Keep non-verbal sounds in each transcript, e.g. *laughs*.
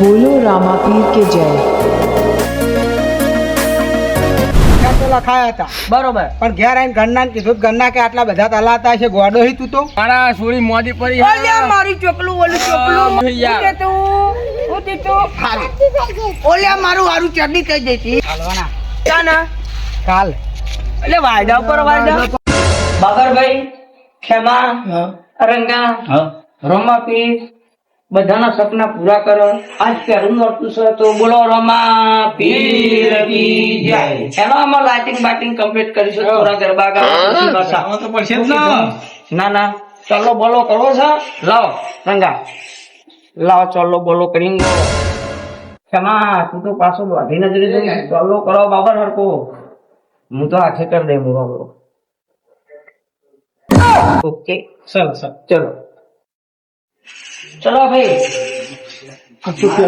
બોલો રામાપીર કે જય. ત્યાં તો લખાયા હતા. બરોબર. પણ ઘેર આવીને ઘરના કીધું ઘરના કે આટલા બધા તલાતા છે ગોડો હી તું તો? મારા સોળી મોદી પડી ઓલ્યા મારું ચોકલું ઓલું ચોકલું થઈ જા. ઉઠે તું. ઓલ્યા મારું હારું ચડની થઈ જતી હાલવાના. કાલ એટલે વાયદા ઉપર વાયદા. બાબરભાઈ ખેમા રંગા રમાપી બધાના સપના પૂરા કરો. આજ પહેલું નોરતું છે તો બોલો રમા પીર કી જય. એનો અમે લાઇટિંગ બાટિંગ કમ્પ્લીટ કરીશું થોડા ગરબા ગાવા તો પડશે ના ના ચલો બોલો કરો છો? લાવો રંગા. લાવો ચલો બોલો કરીને ક્ષમા તું તો પાછો વાઢી નજરે જોઈ ચલો કરો બાબર હરકો હું તો આખે કરી દે બાબરો. ઓકે. ચાલો ચાલો ચલો. ચલો ભાઈ. એટલા.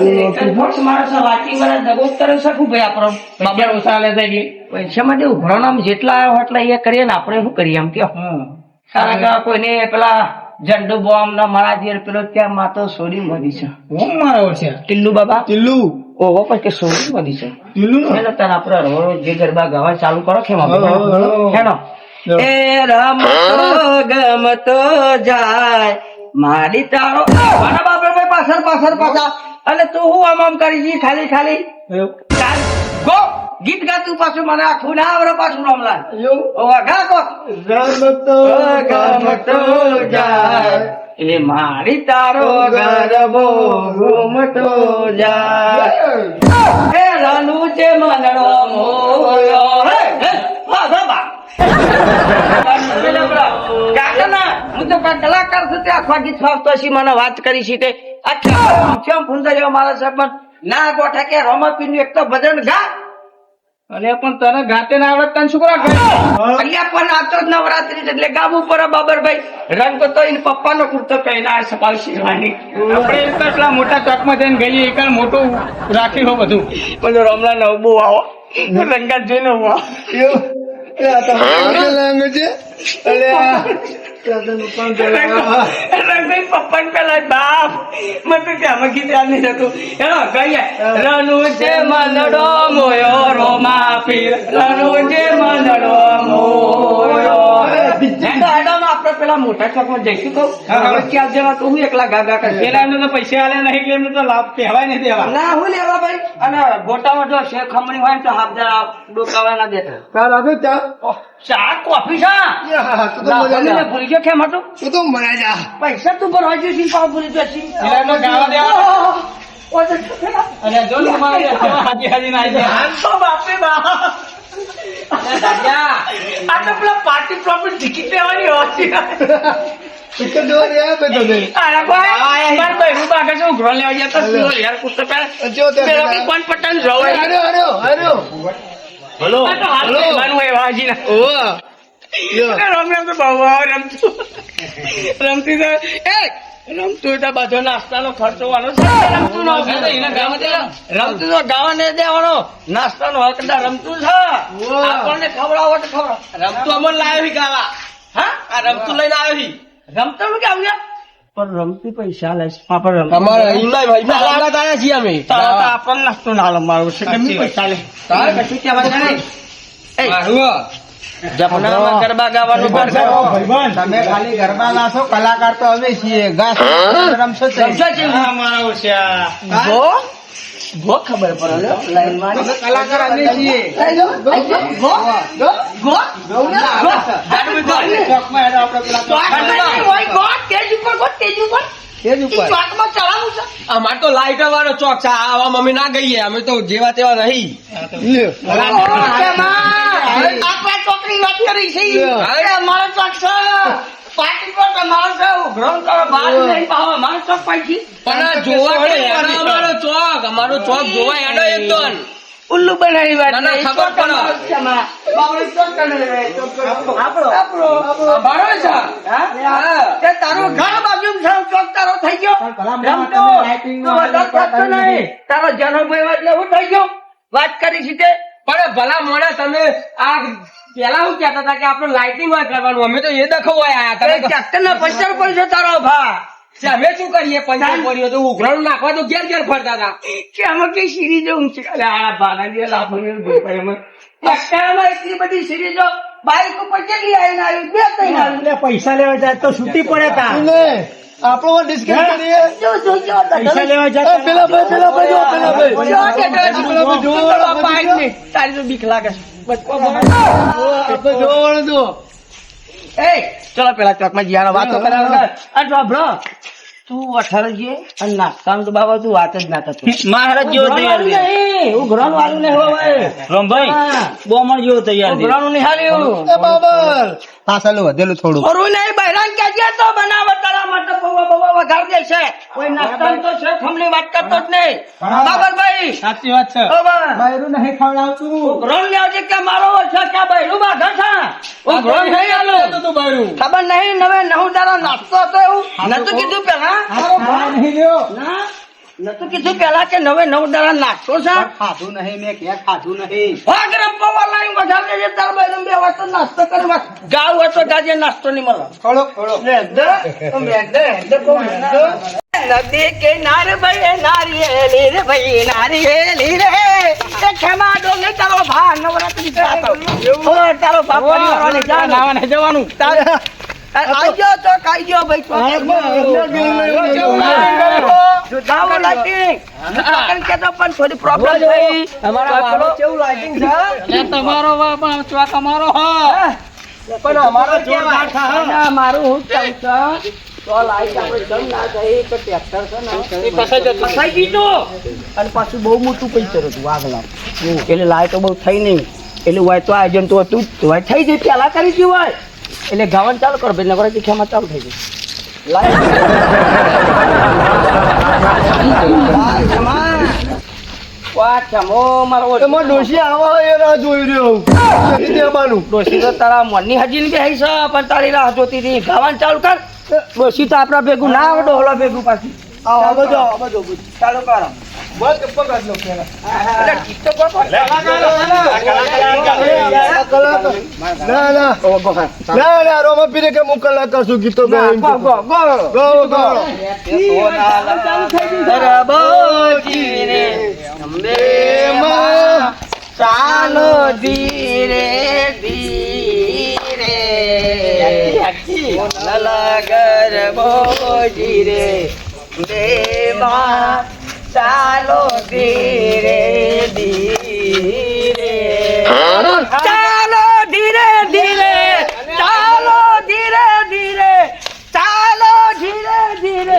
કોઈને પેલા ઝંડુ બોમ્બ ના મારા જે પેલો ત્યાં માતો સોરી મળી છે. હું મારો છે. ટિલ્લુ બાબા? ટીલ્લુ. ઓહો પણ કે સોરી મળી છે. ટીલ્લુ નો હેલો તને આપણે રોજ જે ગરબા ગાવા ચાલુ કરો હલો. હેનો એ રમ ગમતો જાય મારી તારો મારા બાપા ભાઈ પાછળ પાછળ પાછા અને તું હું આમ આમ કરી જી ખાલી ખાલી ચાલ. ગો. ગીત ગાતું પાછું મને આખું ના આવડે પાછું રામલાલ ગા કો ગમતો જાય. એ મારી તારો ગરબો ઘૂમતો જાય. હે રાનુ છે મનડો મોયો. હે હા બાબા *laughs* કાકા હું તો કલાકાર છે તે આખા ગીત ફાવતો છે મને વાત કરી છે તે અચ્છા કેમ ફૂંદા જેવા મારા સરપંચ ના ગોઠા કે રોમાપીરનું એક તો ભજન ગા. અરે પણ તને ગાતે ના આવડત તને શું કરવા અલ્યા પણ આ તો નવરાત્રી છે એટલે ગાવું પડે બાબરભાઈ. રંગ તો એને પપ્પાનો કુર્તો પહેલા આ સપાલ શીખવાની આપણે એક પેલા મોટા ચોકમાં જઈને ગઈએ એક મોટું રાખી હો બધું. બધું રમલા નવ બહુ આવો રંગા જોઈને હું આવો. ને પેલા બાપ. મને તો ત્યાં ગીત નહીં થતું હેલો કહીએ રનુ છે મનડો મોયો રોમા પીર. રનુ છે મનડો મોયો આપણે પેલા મોટા ચોકમાં જઈશું તો ચાર જણા તો હું એકલા ગા ગા કરી પેલા એમને તો પૈસા આલે નહીં એટલે એમને તો લાભ કહેવાય નહીં દેવા. ના હું લેવા ભાઈ. અને ગોટામાં જો શેર ખમણી હોય તો હાફ જરા ડોકાવા ના દેતા. ચાલ આપે ચા? ચા કોફી ચા ભૂલી ગયો કેમ હતું? તું તો મને જા. પૈસા તું ભરવા જોઈએ છે પાવ ભૂલી ગયો છે? પેલા ગાવા દેવા. ઓ, તો છોકરા. અને જો તમારે હાજી હાજી ના બાપે જાય. આ તો પેલા પાર્ટી પ્લોપની ટિકિટ લેવાની હોય ટિકિટ દેવા દે આપે તને અરે ભાઈ, મારે બહેરું બાગે છે, ઉઘરો લેવા ગયા તા, પીવો યાર, કૂદતો પહેલા. જો તે પેલો બી કોણ પટાણ જવાય. અરે અરે અરે આ તો હાથ લેવાનું વાજીના. ઓ રમ રમ તો રમતું. *laughs* રમતી તો એ રમતું તો બધો નાસ્તાનો ખર્ચો વાળો છે. રમતું નો રમતું તો ગાવાને દેવાનો. નાસ્તાનો હક ના રમતું છે. આપણને ખવડાવો તો ખવડાવો. રમતું અમર લાવી ગાવા. હા? આ રમતું લઈને આવી. છી રમતો નું કેવું પણ રમતી પૈસા લે ઈમાઈ ભાઈ ના અમે. તો આપણને નાસ્તો ના લંબાડવો છે. પૈસા લે તારે કશું કહેવાનું નહીં જપનામાં ગરબા ગાવાનું કરશે તમે ખાલી ગરબા નાશો કલાકાર તો અમે છીએ. ગાસ રમશો જ નહીં. રમશો જ નહીં. હા, મારા હોશિયાર. ભો ભો ખબર પડે લાઈનમાં. કલાકાર અમે છીએ. ગો? ગો? ગો? ચોકમાં હેડો આપણે પેલા સ્ટેજ ઉપર. અમાર તો લાઈટર વાળો ચોક છે. આવા મમ્મી ના ગઈએ. અમે તો જેવા તેવા નહીં પણ આ જોવા કેમ અમારો ચોક? અમારો ચોક જોવા હેડો એક તો ઉલ્લુ બનાવી વાત ના, ના, નહીં. ખબર પડે. બાબરો ચોક કરે. રે, ચોક કરે. આપણો. બરોબર છે. હા? તે તારો ઘર બાજુમાં છે, ચોક તારો થઈ ગયો રમતો. તું વધારે વાત નહીં. તારો જન્મભાઈ એટલે હું થઈ ગયો. વાત કરી તે. પણ ભલા મોડા તમે આ પેલા હું કહેતા હતા કે આપણે લાઇટિંગમાં કરવાનું. અમે તો એ દખવા આયા તમે ચક્કર ના પંચર પર છો તારો ભા અમે શું કરીએ? પંચર પડ્યો તો ઉઘરાણું નાખવા તો ઘેર ઘેર ફરતા હતા. કે આમાં કઈ સિરીઝો ઊંચી આ ભાઈ એમાં અત્યારમાં એટલી બધી સિરીઝો બાઈક ઉપર કેટલી આવીને આવી બે ત્રણ આવી. પૈસા લેવા જાય તો છૂટી પડે તા. આપણો ડિસ્કાઉન્ટ કરીએ. જો જો જો પૈસા લેવા જાય પેલા ભાઈ પેલા ભાઈ જો પેલા ભાઈ. જો કે પેલા જો બાઈક ને તારી તો બીક લાગે આપણે જોવાનું જો. એ ચલો પેલા ચોકમાં જીયાનો વાતો કરાવો આ જો બ્રો તું અઠાર જે અને નાસ્તાનું તો બાબા તું વાત જ ના કરતો મહારાજ જેવો તૈયાર છે. નહીં ઉઘરાણ વાળું નહીં હોય રમભાઈ બોમણ જેવો તૈયાર છે. ઉઘરાણું નહીં બાબર. પાછળ વધેલું થોડું ખરું નહીં બહેરાન કહેજે તો બનાવે તારા માટે પૌવા બૌવા વઘાર દે છે. કોઈ નાસ્તા તો છે ખમણી વાત કરતો જ નહીં. બાબરભાઈ સાચી વાત છે. બહેરું નહીં ખવડાવતું. ઉઘરોણ ને આજે કે મારો છે કે બહેરું બાધા છે? ઉઘરાણ નહીં આલું તું બહેરું. ખબર નહીં નવે નવ તારા નાસ્તો હતો એવું. નતું કીધું પેલા? નહીં લ્યો. ના. નતું કીધું પેલા કે નવે નવ દાડા નાસ્તો છે ખાધું નહીં મેં ક્યાં ખાધું નહીં. વાગરમ પૌવા લાઈન વધાર દેજે તાર બહેરું બે વાતો નાસ્તો કરી ગાવ હોય તો ગાજે નાસ્તો નહીં મળે. ખોળો ખોળો. નદી કિનારે ભાઈ નારિયેલી રે ભાઈ નારિયેલી રે ખેમા ડોંગી તારો ભા નવરાત્રી તારો બાપ પરિવારને જા આજો તો કાઈજો ભાઈ તો જો જાવ લાગી. કે તો પણ થોડી પ્રોબ્લેમ થઈ. કેવું છે? *laughs* તમારો પણ ચોક અમારો હા. પણ અમારો જોરદાર ના મારું હું કહું છું. તો લાઈટ આપણે જમ ના થઈ તો ટ્રેક્ટર છે ને. ફસાઈ દીધું અને પાછું બહુ મોટું પૈસર હતું આગલા એટલે લાઈટો બહુ થઈ નહીં. એટલે હોય તો આયોજન તો હતું જ. હોય થઈ જાય પેલા કરી ગયું હોય. એટલે ગાવાનું ચાલુ કરો ભાઈ નવરાત્રી ખેમાં ચાલુ થઈ જાય. આપડા ભેગું ના આવડો હોલો ભેગું પાછી. ચાલુ કરો. બસ પકડ લો પેલા એટલે ગીત તો ગો- ના ના ના ના રોમા પીરે કે હું કલાકાર છું ગીતો ના, ગાઈને. ગો, ગો, ગો. ગો ગો રબોજી રે, અંબેમાં ચાલો ધીરે ધીરે લલા ગરબો રે અંબેમાં ચાલો ધીરે ધીરે. ચાલો ધીરે ધીરે ચાલો ધીરે ધીરે ચાલો ધીરે ધીરે.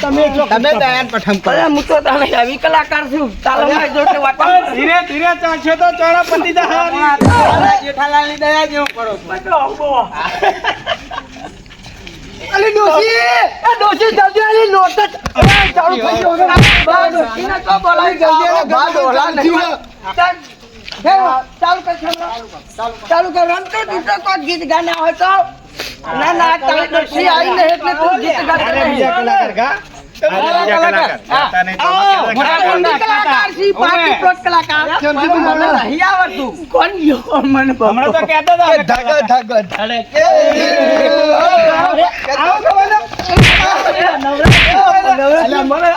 તમે દયાન પઠમ કરો. હું તો તને આવી કલાકાર છું. ચાલો જોડે વાતો ધીરે ધીરે ચાલશે તો ચોળા પતી જેઠાલાલની દયા જેવું કરો કરો *laughs* અલી ડોશી એ ડોશી જલ્દી આલી નોટ ચાલુ થઈ ગયો. બા, ડોશીને તો બોલાવી જલ્દી બા, ડોલા નહીં. જલ્દી ચાલ. ચાલુ કર. ચાલુ તો કોઈ ગીત ગાના હોય તો ના ના તારી ડોશી આવી એટલે તું ગીત ગાતો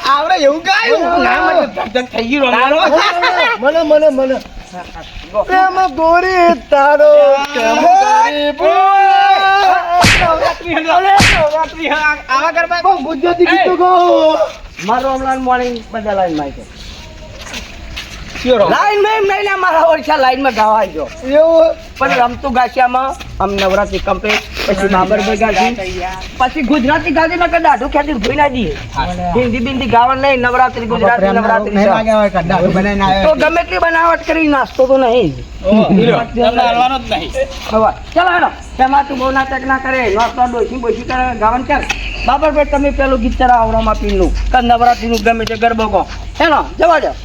આવડે એવું રમવાનું. મને મને મને પ્રેમ ગોરી તારો કેમ કરી બહુ ગુજરાતી ગીતો ગો મારો હમણાં મોર્નિંગ બધા લાઈનમાં છે લાઈનમાં નહીં લે મારા ઓરછા લાઈનમાં ગાવા જો એવું? પણ રમતું ગાસિયામાં આમ નવરાત્રી કમ્પ્લીટ પછી બાબરભાઈ ગાધી પછી ગુજરાતી ગાધી ના કદાચ દાઢું ખેતી ભૂઈ ના દઈએ. હિન્દી બિંદી ગાવા નહીં નવરાત્રી ગુજરાતી નવરાત્રી. તો ગમે એટલી બનાવટ કરી નાસ્તો તો નહીં બાબરભાઈ તમે પેલું ગીત ચરા આવડામાં પીલું નવરાત્રી નું ગમે છે ગરબો કહો. હેનો જવા દો હો?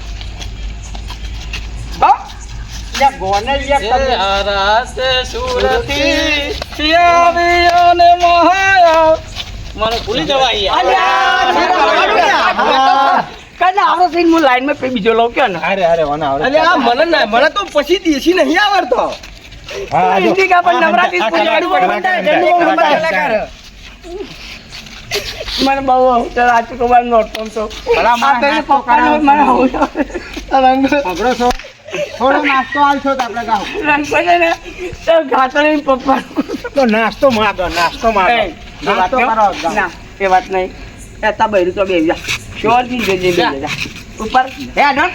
લ્યા, ગોને લ્યા, તમે. મને ભૂલી જવાય અલ્યા, આવડો થઈને હું લાઈનમાં પે બીજો લઉં કે ને? અરે આ મને ના મને તો પછી દેશી નહીં આવડતો. ઇન્ડિકા નવરાત્રી જ પૂરી કાઢવું પડે. બંધાય, ઝંડુ બહુ બંધાય. મને બહુ ચાલ આજુ તો મારે નોટ પપ્પાનો મને હોવું છો? થોડો નાસ્તો આલશો તો આપણે ગાવ. નાસ્તો છે ને તો લઈને પપ્પા તો નાસ્તો માગો નાસ્તો વાત નાસ્તો નહીં. કરો ના એ વાત નહીં. એ તા બૈરું તો બે જા. શ્યોરથી જજે બે જા. ઉપર. હે ડન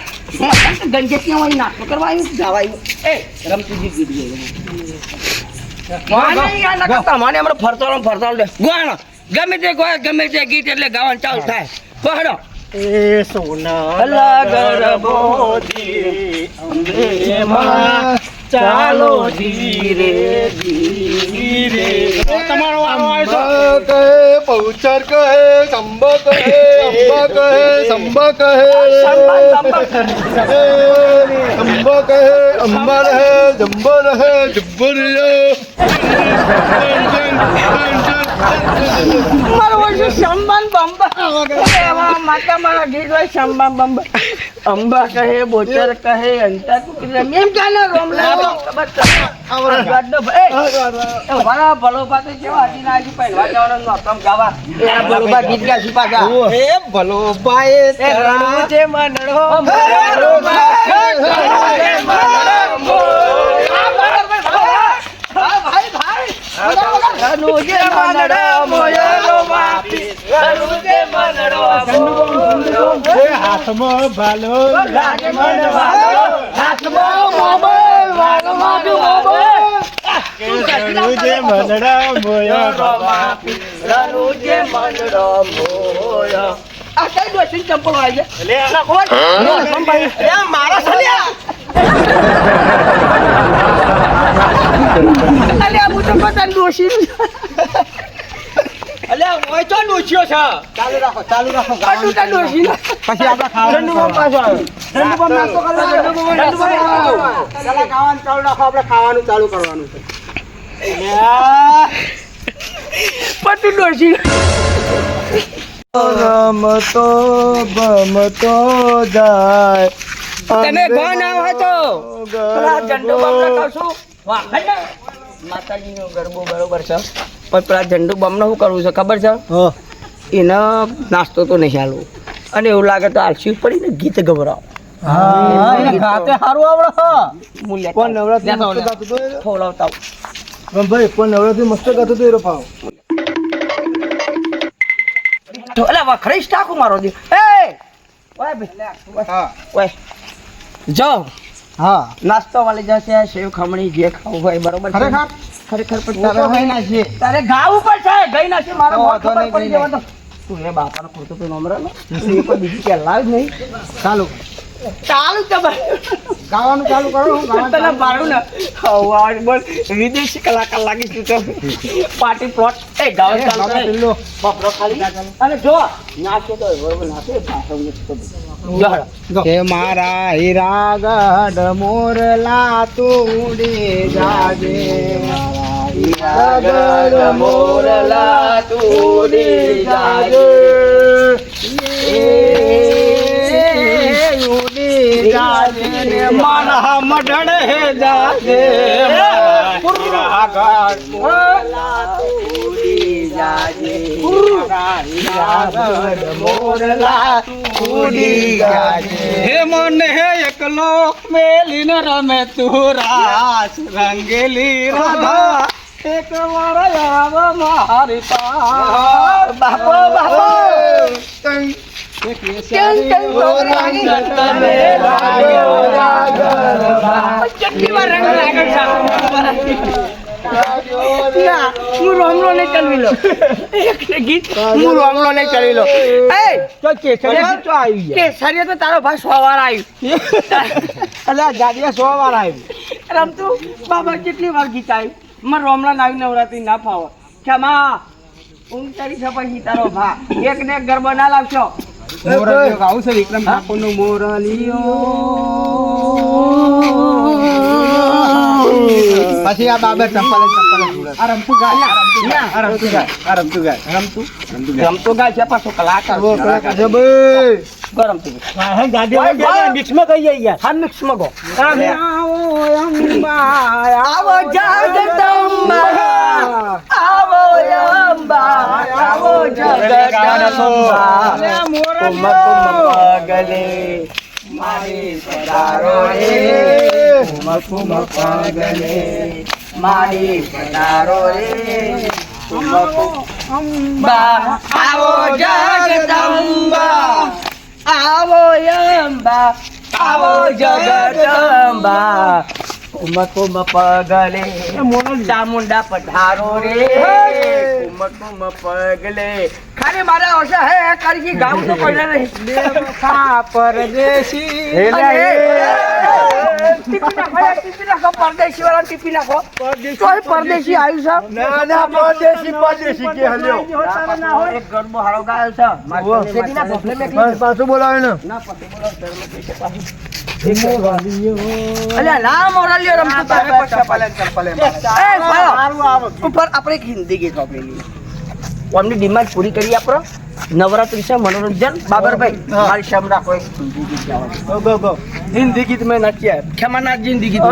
ગંજેતી હોય નાસ્તો કરવા આવ્યું જવા આવ્યું એ રમતુજી ગીત ગઈ. મને હમણાં ફરતાળો ને ફરતાળો ગમે તે ગોય ગમે તે ગીત એટલે ગાવાનું ચાલુ થાય. ગોહાણો એ સોના અંબેમાં ચાલો ધીરે ધીરે તમારો કહે પૌચર કહે સંબા કહે અંબા કહે સંબા કહે. અંબા કહે અંબા રહે જંબ રહે જબ્બર શંબાન બંબા? એવા માતા ગીત હોય શંબાન બંબા. અંબા કહે બોચર કહે અંતર એમ કાના રોમલા ભલો પાસે કેવા હતી ના હજી પહેલવા જવાનો ગાવા. એ આ ભલો બા ગીત ગાસી પાછા. એ ભલો બાએ એ રણું છે મનડો રણું છે મનડો મોયલો માપી રણું મનડો એ હાથમાં ભાલો લાગે મને વાલો હાથમાં મોબાઈલ મોબાઈલ. રણું જે મોયો. રણું મનડો મોયો. આ કઈ ડોસીને ચંપલ વાળી છે. મારા સલ્યા અલ્યા હું તો પતંગ ડોસી અલ્યા ઓય તો ડોસ્યો છે. ચાલુ રાખો ચાલુ રાખો પાટું તા ડોસી પછી આપણે ખાવાનું પાછો આવ્યો ઠંડુ બમ નાસ્તો કરવા ઠંડુ બમ નાસ્તો કરવા પેલા ખાવાનું ચાલુ રાખો આપણે ખાવાનું ચાલુ કરવાનું છે. પટુ ડોસી રમતો ભમતો જાય. તમે કોણ આવો હતો. પેલા ઝંડુ બમ ને કહું છું વાહ હટ માતાજીનો ગરબો બરોબર છે. પણ પેલા ઝંડુ બમ ને શું કરવું છે ખબર છે? એને નાસ્તો તો નહીં હાલવું અને એવું લાગે તો આલસી પડીને ગીત ગભરાવો. ખાતે સારું આવડે મૂલ્ય પણ નવરાત્રી ગાતો. ખવડાવતા પણ પણ નવરાત્રી મસ્ત ગાતો તો એ રફાવ તો એટલે વખરીશ ટાકું મારો દી એ! ઓય ભાઈ હા. ઓય. જો હા. નાસ્તો વાળી જશે સેવ ખમણી જે ખાવું હોય બરોબર ખરેખર? ખરેખર પણ તારે ગઈ તારે છે તારે ગાવું પડશે ગઈ નથી મારો તો પડી એ બાપાનો ખોટો તો નંબર ને બીજી કે લાવ નહીં. ચાલુ. ચાલુ ગાવાનું ચાલુ કરો હું ગાવાનું તને મારું ને બોલ વિદેશી કલાકાર લાગી છું તો પાર્ટી પ્લોટ એ ગાવ ચાલુ બપરો ખાલી અને જો નાખે તો બરોબર નાખે. કે મારા હીરા ગઢ મોરલા તુડી જાજે મારા હીરા ગઢ મોરલા તુડી જાજે ઉડી જાજે મઢડે જાજે મારા મોરલા તુડી જાજે. મારા ગઢ મોરલા તુડી જાજે હે મને એકલો ન રમે તું રાસ રંગેલી રાધા. એક વાર આવ મારી પાસે બાપો બાપો. તારો ભાઈ સો વાર આવ્યું ગાડીયા સો વાર આવી રમતું બાબા કેટલી વાર ગીત. આવ્યું મારે રોમલા નાવી નવરાત્રી ના ફાવો ક્ષમા ઊંઘ તારી પછી તારો ભા એક ને એક ગરબા ના લાવશો મોરલિયો ગાવું છે વિક્રમ ઠાકોરનું પછી આ બાબે ચંપલ ચંપલ આ રમતું ગાય આ રમતું ગાય. આ રમતું ગાય. રમતું રમતો? ગાય. છે પાછો કલાકાર કલાકાર છે. ભાઈ ગરમ થઈ ગયું મિક્સમાં કહીએ યાર હા ગો. આવો જગદંબા આવો અંબા આવો જગદંબા. કુમ કુમ પગલે. મારી પધારો રે કુમ કુમ પગલે. મારી પધારો રે કુમ કુમ અંબા આવો જગદંબા. આવો અંબા આવો જગદંબા. કુમ કુમ પગલે ચામુંડા પધારો રે. કુમકુમ કુમ પગલે ખાલી મારા હશે હે કરજી ગામ તો પડે નહીં. પરદેશી. પરદેશી વાળા ટીપી નાખો. પરદેશી આવ્યું છે? ના ના પરદેશી પરદેશી કે હલ્યો. ગરબો હારો ગાયો છે. મારા શેરીના ભોપલે મેં બસ પાછું બોલાવે ને. ના મોરલ્યો રમતું તારે એ ભાઈ, ઉપર આપણે એક હિન્દી ગીત વાપરેલી અમને ડિમાન્ડ પૂરી કરી આપણો નવરાત્રી છે મનોરંજન. બાબરભાઈ મારી શામ રાખો એક હિન્દી ગીત ગાવા ગો ગો હિન્દી ગીત મેં નાખ્યા ખ્યામાનાથ હિન્દી ગીત.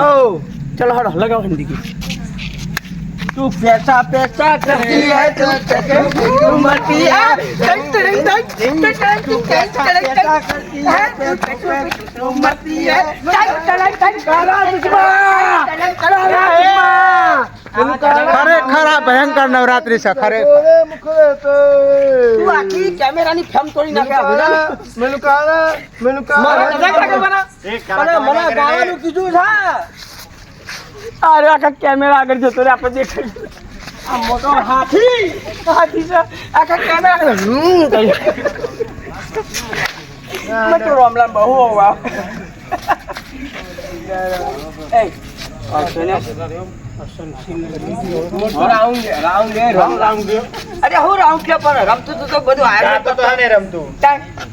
ચલો હડ લગાવ હિન્દી ગીત. तू पैसा पैसा करती है तू पैसे तू मरती है टंग टंग टंग टंग टंग तू पैसा पैसा करती है तू पैसे तू मरती है टंग टंग टंग करा दुश्मन करा दुश्मन ખરેખર આ ભયંકર નવરાત્રી છે ખરેખર ઓરે મુખરે તો તું આખી કેમેરાની ફેમ તોડી નાખે આ બધા મેલું કાળા મેલું કાળા મને મને ગાવાનું કીધું છે અરે આખા કેમેરા આગળ જતો રે આપણે દેખાય. આ મોટો હાથી! હાથી છે. આખા કેમેરા આગળ. હમ કરી મતો તો રામલાલ બહુ હોવા એ અરે હું રાઉન્ડ કે પર? રમતું તું તો બધું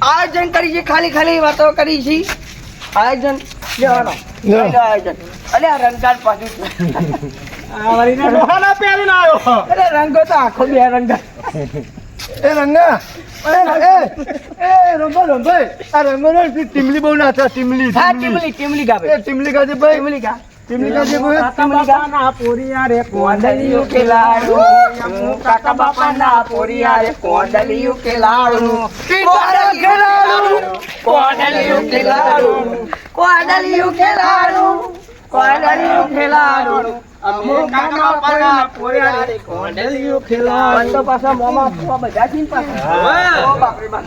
આયોજન કરી છે ખાલી ખાલી વાતો કરી છે. આયોજન આયોજન. અલે આ રંગાટ પાછું અરે રંગો તો આખો બે રંગ એ રંગા અરે એ એ રંગો રંગો આ રંગો ને ટીમલી બહુ ના હતા ટીમલી હા ટીમલી. ટીમલી ગાવે એ ટીમલી ગાજે ભાઈ. ટીમલી ગા. કોંડલિયું કે લાડુ. કાકા બાપાના પોરિયા રે કોંડલિયું કે લાડુ. કોંડલિયું કે કોંડલિયું કે લાડુ. કોંડલિયું કે લાડુ કોંડલિયું કે લાડુ અમો કાકા બાપાના પોરિયા રે કોંડલિયું તો પાછા મોમાં ફોવા બધા થી પાછા ઓ બાપ બાપ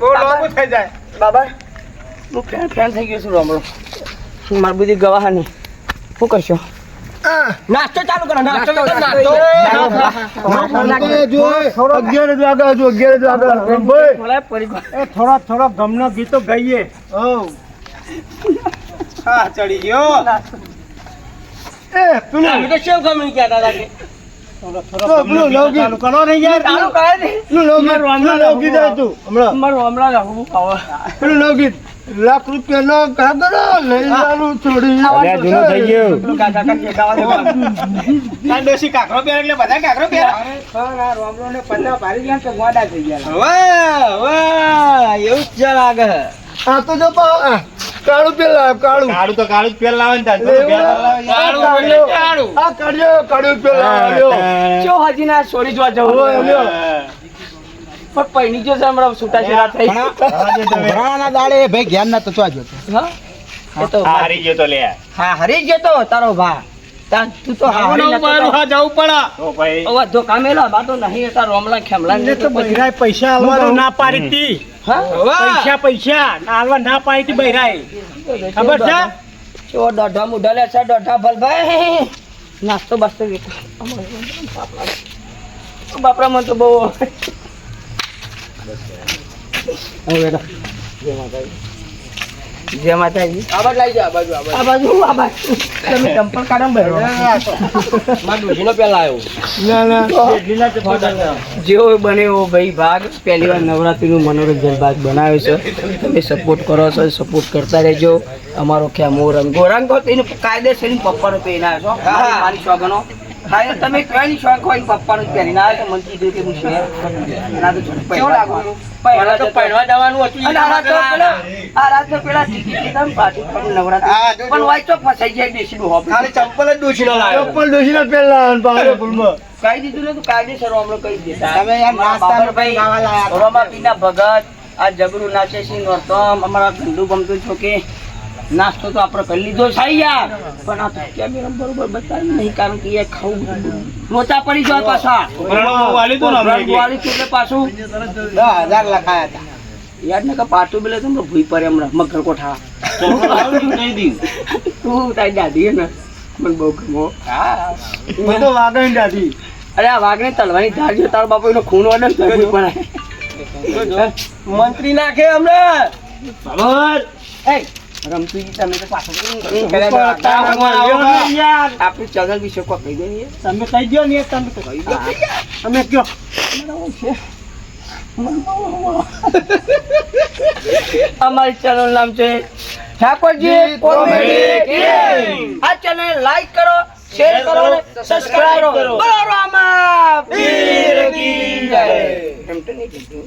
બહુ લાંબુ થઈ જાય. બાબા હું ફેન ફેન થઈ ગયો છું રમણો શું મારી બધી ગવાહાની? શું કરશો? નાસ્તો ચાલુ કરો નાસ્તો નાસ્તો જો અગિયાર જ આગળ જો અગિયાર જ આગળ થોડા થોડા ગમના ગીતો ગાઈએ. ઓ. હા ચડી ગયો. એ પેલું. અમે તો શેવ ગમી ગયા કે ને હતું હમણાં મારું હમણાં. રાખવું આવો. પેલું લવગીત લાખ રૂપિયાનો કાગડો લઈ જાનું છોડી જૂનું થઈ ગયું. કાકા કાકી ગાવા દે ડોશી કાકરો પહેરે એટલે બધા કાકરો પહેરે. વાહ વાહ એવું જ છે લાગે. આ તો જો પા આ, કાળું પેલા કાળું. કાળું તો કાળું પેલ લાવે ને કાળું કાળું. આ કાળ્યો કાળું પેલ લાવ્યો ચો હજી ના સોરી જોવા જવું. હોય. પણ પૈણી જો છે હમણાં છૂટા છેડા થઈ. ભરાવાના દાડે ભાઈ જ્ઞાન ના તો આજો હા? એ તો હારી ગયો તો લે. હા હારી ગયો તો તારો ભા. તું તો હા નતો જવું પડે. તો ભાઈ. હવે જો કામેલો બા તો નહીં હતા રોમલા ખેમલા ને તો બધી પૈસા આલવાનું ના પાડી હતી હા? પૈસા પૈસા. આલવા ના પાડીતી બૈરાય. ખબર છે? ચો દોઢા મુઢા લે છે દોઢા ભલભાઈ. નાસ્તો બાસ્તો બાપરા મન તો બહુ જય માતાજી. આબાજ બાજુ લઈ આ બાજુ આ બાજુ. તમે ડમ્પર કાઢમ બેરો માં દુજીનો પેલા આવ્યો. ના ના. જેવો બને એવો ભાઈ ભાગ પહેલી વાર નવરાત્રીનું મનોરંજન ભાગ બનાવ્યો છે. તમે સપોર્ટ કરો છો સપોર્ટ કરતા રહેજો. અમારો ખેમો રંગો. રંગો તો એને કાયદેસર પપ્પાનો પહેરાવ્યો છો. મારી શોખનો હા તમે કયો શોખ હોય પપ્પાનું જ પહેરીને. આવ્યા તો મને કીધું કે હું ના તો કેવું લાગુ? મને તો પહેરવા જવાનું હતું આ રાત તો પેલા આ રાત તો પેલા ટિકિટ લીધા ને પાછી પણ નવરાત્રી. હા, જો, જો. ફસાઈ જાય બેસી હોપ ખાલી ચંપલ જ ડૂસીને લાવ્યો ચપ્પલ ડોશીના પહેરલા અને બહાર કહી દીધું ને તો કાયદેસર હમણાં કહી દેતા. તમે યાર નાસ્તાનું કંઈ ખાવા લાયા ભગત આ જબરું નાચે છે નોરતમ. અમારા ધંધુ ગમતું છો કે નાસ્તો તો આપણે કરી લીધો છે યાર. પણ આ તો કેમેરા બરોબર બતાવ્યું નહીં કારણ કે એ ખાવું લોચા પડી જાય પાછા. વાલી તો એટલે પાછું. દસ હજાર લખાયા હતા. યાદ ને કે પાટું બેલે તું ભૂઈ પડે હમણાં મગર કોઠા. તું તારી દાદી હે ને મને બહુ ગમો. હા તો વાગણ દાદી. અરે આ વાઘને તલવાની ધાર જો તારો બાપુ એનો ખૂન ઓર્ડર પણ. મંત્રી નાખે હમણાં. એ રમતુજી તમે તો પાછો યાર. આપણી ચેનલ વિશે કોઈ કહી દો ને તમે કહી દો ને તમે તો કહી દો તમે કયો અમારી ચેનલ નામ છે ઠાકોરજી કોમેડી. આ ચેનલ લાઈક કરો શેર કરો અને સબસ્ક્રાઇબ કરો. કી જય. એમ તો નહીં કીધું.